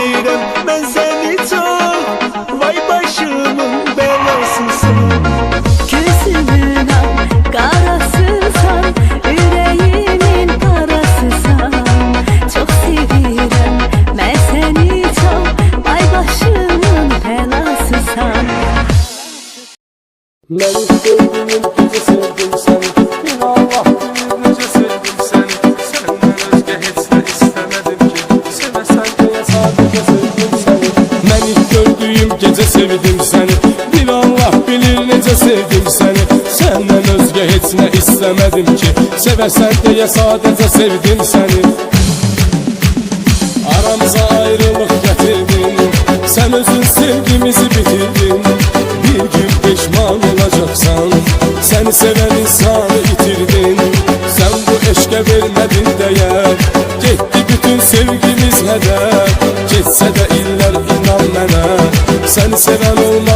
Çirem ben seni çok. Vay başımın belasısın Küsümün al karası sen. Çok sevirem ben seni çok. Vay başımın belası istemedim ki. Sevesen diye sadece sevdim seni. Aramıza ayrılık getirdin. Sen özün sevgimizi bitirdin. Bir gün pişman olacaksan Seni seven insanı yitirdin Sen bu eşke vermedin değer Gitti bütün sevgimiz heder. Geçse de iller inan mənə Səni sevən olmaz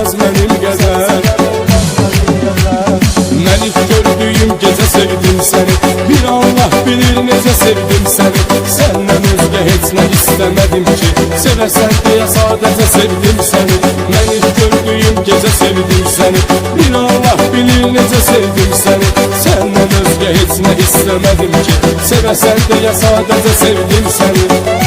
istemedim ki. Seversen diye sadece sevdim seni. Beni gördüğüm gece sevdim seni. Bin Allah bilir nece sevdim seni. Senden özge hiç ne istemedim ki. Seversen diye sadece sevdim seni.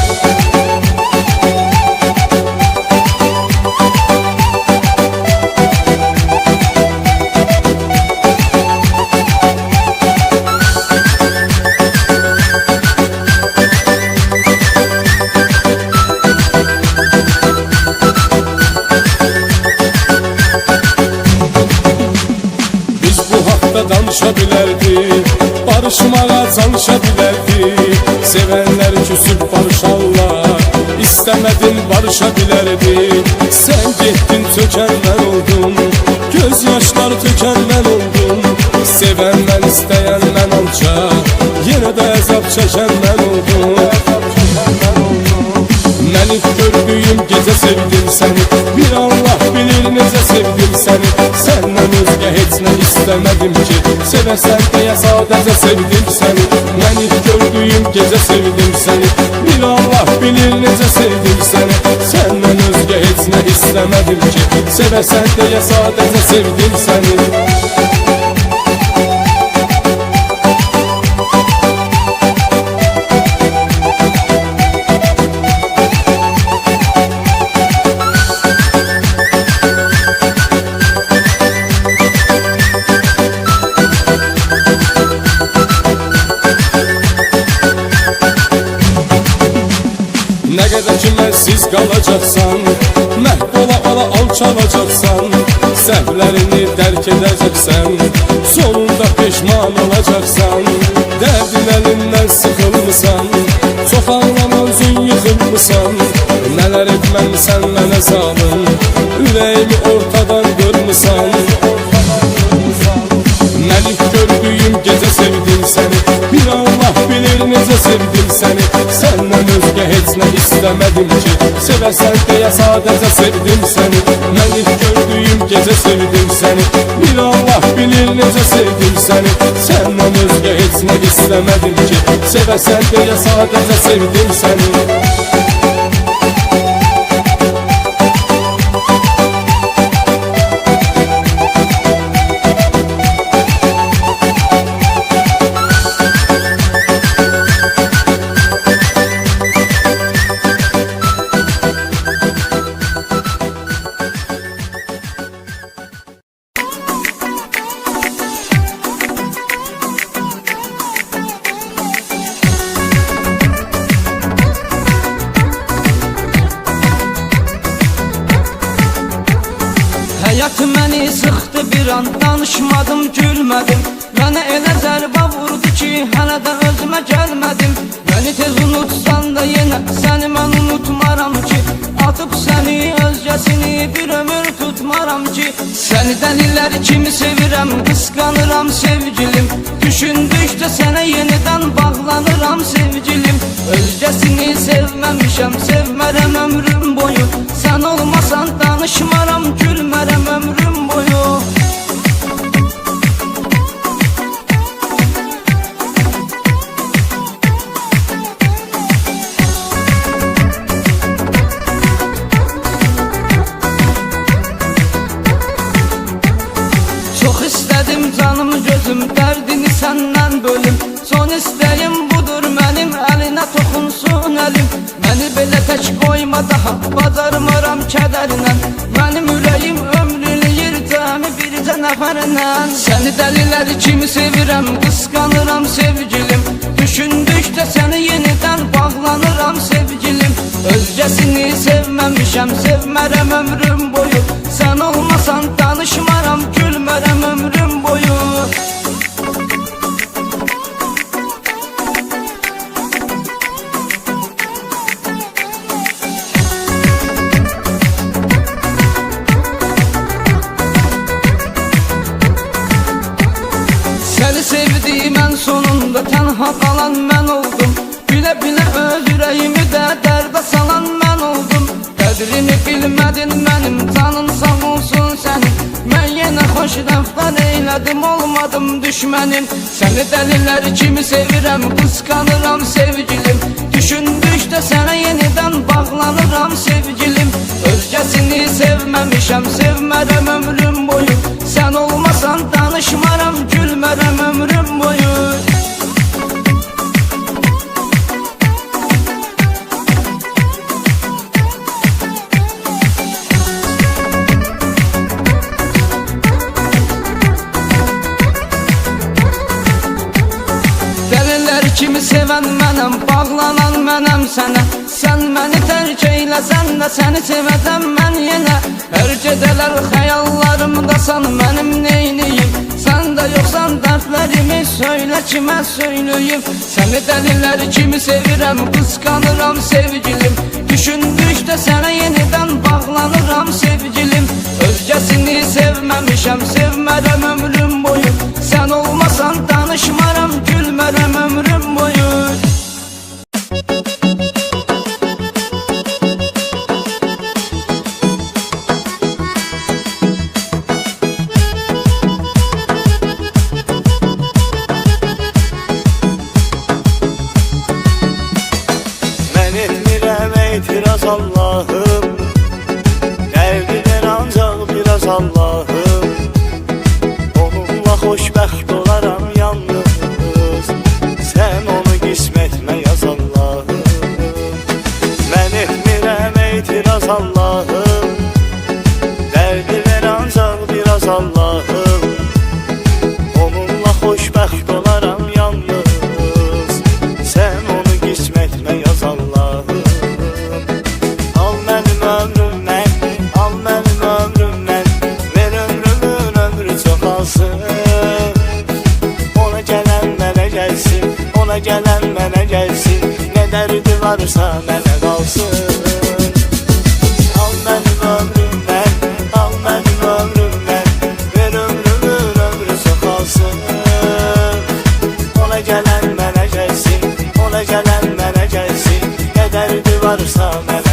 Çəkən mən oldum Mən ilk gördüyüm gecə sevdim səni Bir Allah bilir necə sevdim səni Səndən özgə heç nə istəmədim ki Sevəsən deyə sadəcə sevdim səni Mən ilk gördüyüm gecə sevdim səni Bir Allah bilir necə sevdim səni Səndən özgə heç nə istəmədim ki Sevəsən deyə sadəcə sevdim səni Nələr etməmisən mənə zalım Ürəyimi ortadan qırmısan Mən ilk gördüyüm gecə sevdim səni Bir Allah bilir necə sevdim səni Səndən özgə heç nə istəmədim ki Sevəsən deyə sadəcə sevdim səni Mən ilk gördüyüm gecə sevdim səni Bir Allah bilir necə sevdim səni Səndən özgə heç nə istəmədim ki Sevəsən deyə sadəcə sevdim səni ömür tutmaram ki Səni dəlilər kimi sevirəm Qısqanıram sevgilim. Düşündükdə sənə yenidən bağlanıram sevgilim. Özgəsini sevməmişəm Sevmərəm ömrüm boyu. Sən olmasan danışmaram Gülmərəm ömrüm boyu Əlinə toxunsun əlim Məni belə tək qoyma daha. Bacarmaram kədərlə Mənim ürəyim ömrüləyir Cəmi bircə nəfərlə Səni dəlilər kimi sevirəm Qısqanıram sevgilim. Düşündükdə səni yenidən bağlanıram sevgilim. Özgəsini sevməmişəm Sevmərəm ömrüm boyu. Sən olmasan danışmaram Gülmərəm ömrüm boyu sevdiğim en sonunda Tənha qalan mən oldum. Bilə bilə öz ürəyimi də dərdə salan mən oldum. Qədrini bilmədin mənim Canın sağ olsun sənin Mən yenə xoş rəftar eylədim Olmadım düşmənim Səni dəlilər kimi sevirəm Qısqanıram sevgilim. Düşündükdə sənə yenidən bağlanıram sevgilim. Özgəsini sevməmişəm Sevmərəm ömrüm boyu Sən olmasan danışmaram Gülmərəm ömrüm boyu. Dəlilər kimi sevən mənəm Bağlanan mənəm sənə tərk eyləsən də Səni sevəcəm mən yenə Hər gecələr xəyallarımdasan Mənim neyniyim Sən yanımda yoksan Dertlerimi söyle kime söyleyeyim? Seni deliler kimi sevirem Kıskanıram sevgilim. Düşündükçe sana yeniden bağlanıram sevgilim. Özgesini sevmemişem Sevmerem ömrüm boyu. Sen olmasan danışmaram Allahım. Onunla xoşbəxt olaram yalnız. Sən onu qismətmə yaz Allahım. Al mənim ömrümdən, al mənim ömrümdən Ver ömrümün ömrü çoxalsın Ona gələn mənə gəlsin, ona gələn mənə gəlsin Nə dərdi varsa varsa mənə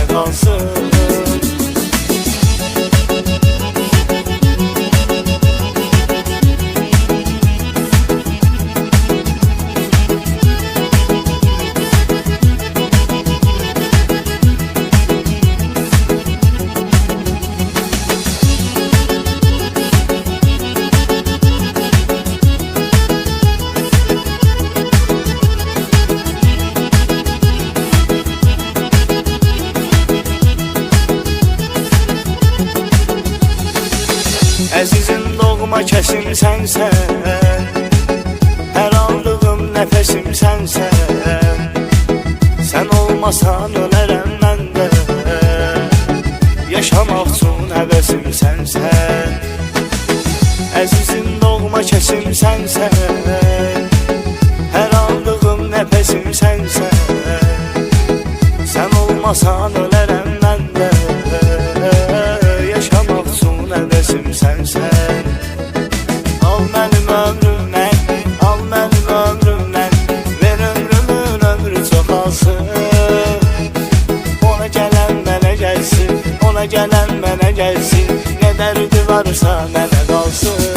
kəsim sənsən Hər aldığım nəfəsim sənsən Sən olmasan ölərəm mən də Yaşamaq üçün həvəsim sənsən Əzizim doğma kəsim sənsən ona gələn mənə gəlsin Nə dərdi varsa mənə qalsın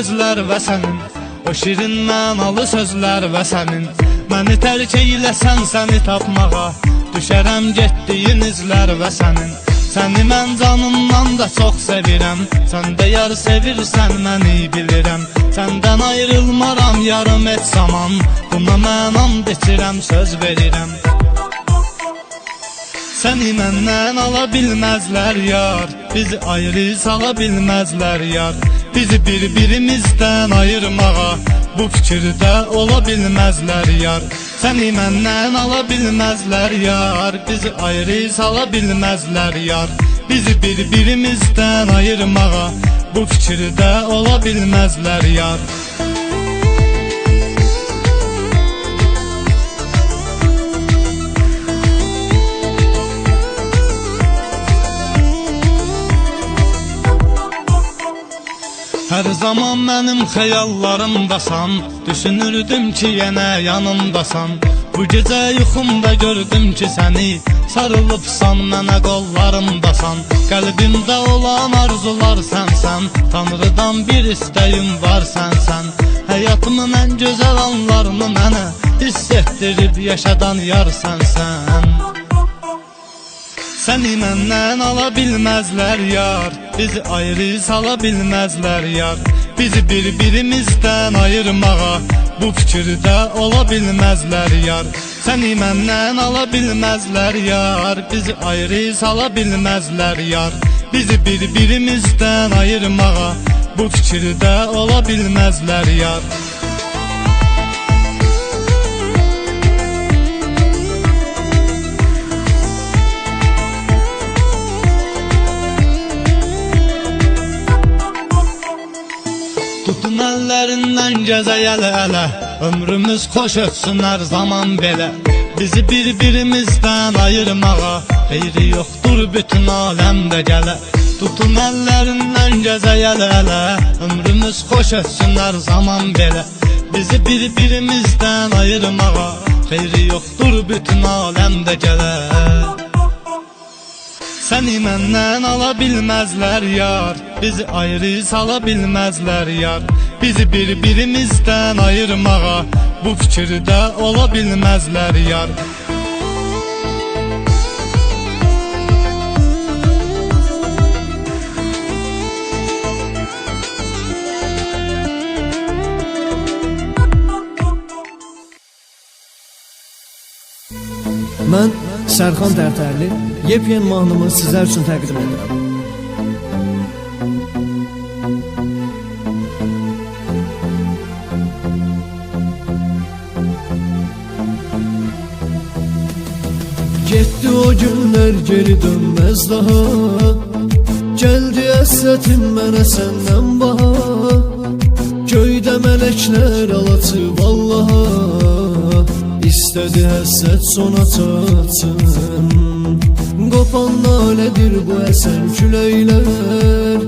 gözlər və sənin O şirin mənalı sözlər və sənin. Məni tərk eyləsən səni tapmağa Düşərəm getdiyin izlər və sənin. Səni mən canımdan da çox sevirəm Sən də yar sevirsən məni bilirəm. Səndən ayrılmaram yarım et zaman Buna mən and içirəm söz verirəm. Səni məndən ala bilməzlər yar Bizi ayrı sala bilməzlər yar Bizi bir-birimizdən ayırmağa Bu fikirdə ola bilməzlər yar. Səni məndən ala bilməzlər yar. Bizi ayrı sala bilməzlər yar. Bizi bir-birimizdən ayırmağa Bu fikirdə ola bilməzlər yar Her zaman mənim xəyallarımdasan Düşünürdüm ki yenə yanımdasan. Bu gecə yuxumda gördüm ki səni Sarılıbsan mənə qollarımdasan Qəlbimdə olan arzular sənsən Tanrıdan bir istəyim var sənsən Həyatımın ən gözəl anlarını mənə Hiss etdirib yaşadan yar sənsən Səni məndən ala bilməzlər yar. Bizi ayrı sala bilməzlər yar. Bizi bir-birimizdən ayırmağa Bu fikirdə ola bilməzlər yar. Səni məndən ala bilməzlər yar. Bizi ayrı sala bilməzlər yar. Bizi bir-birimizdən ayırmağa Bu fikirdə ola bilməzlər yar Tutun əllərindən gəzəyələ ələ Ömrümüz xoş ötsün hər zaman belə Bizi bir-birimizdən ayırmağa Xeyri yoxdur bütün aləmdə gələ Tutun əllərindən gəzəyələ ələ Ömrümüz xoş ötsün hər zaman belə Bizi bir-birimizdən ayırmağa Xeyri yoxdur bütün aləmdə gələ Səni məndən ala bilməzlər yar Bizi ayrı sala bilməzlər yar. Bizi bir-birimizdən ayırmağa Bu fikirdə ola bilməzlər yar. Mən Sərxan Tərtərli yepyeni mahnımı sizlər üçün təqdim edirəm. Getdi o günlər geri dönməz daha. Gəldi əsrətim mənə səndən baha. Göydə mələklər alaçı vallaha. İstədi həsrət sona çatsın Qopan nalədir bu əsən küləklər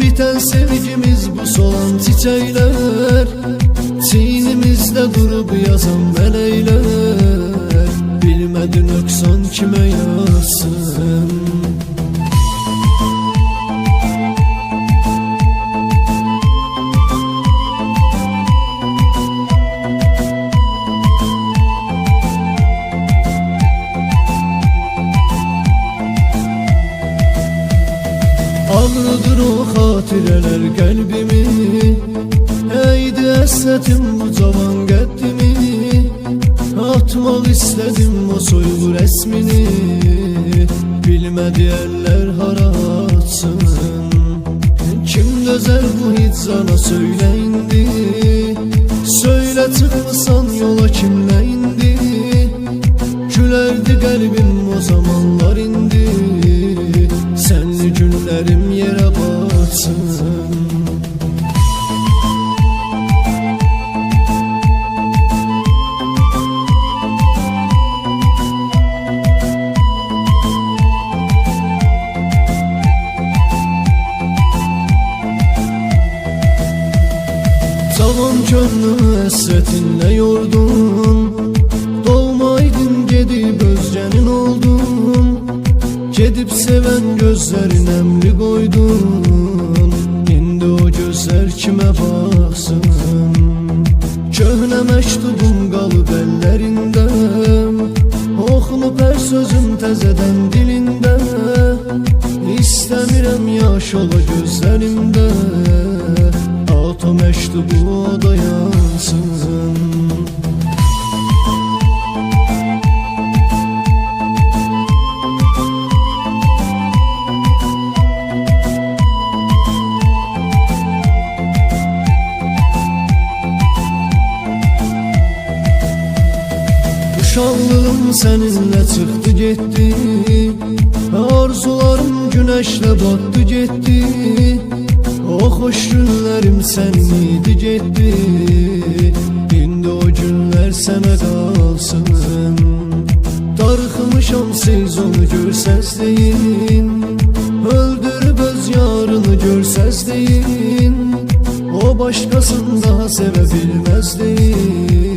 Bitən sevgimiz bu solan çiçəklər Çiynimizdə durub yazan mələklər Bilmədi nöqsan kimə yazsın Ağrıdır o xatirələr qəlbimi Əydi əsrətim bu cavan qəddimi Atmaq istədim o soyğu rəsmini Bilmədi əllər hara atsın Kim dözər bu hicrana söylə indi? Söylə çıxmısan yola kimlə indi? Gülərdi qəlbim o zamanlar indi Günlərim yerə batsın. Cavan könlümü əsrətinlə yordun Gedib sevən gözlərin əmri qoydun İndi o gözlər kimə baxsın Köhnə məktubum qalıb əllərində Oxunub hər sözün təzədən dilində İstəmirəm yaş ola gözlərimdə Darıxmışam siz onu görsəz deyin Öldürüb öz yarını görsəz deyin başkasında sevebilmezdim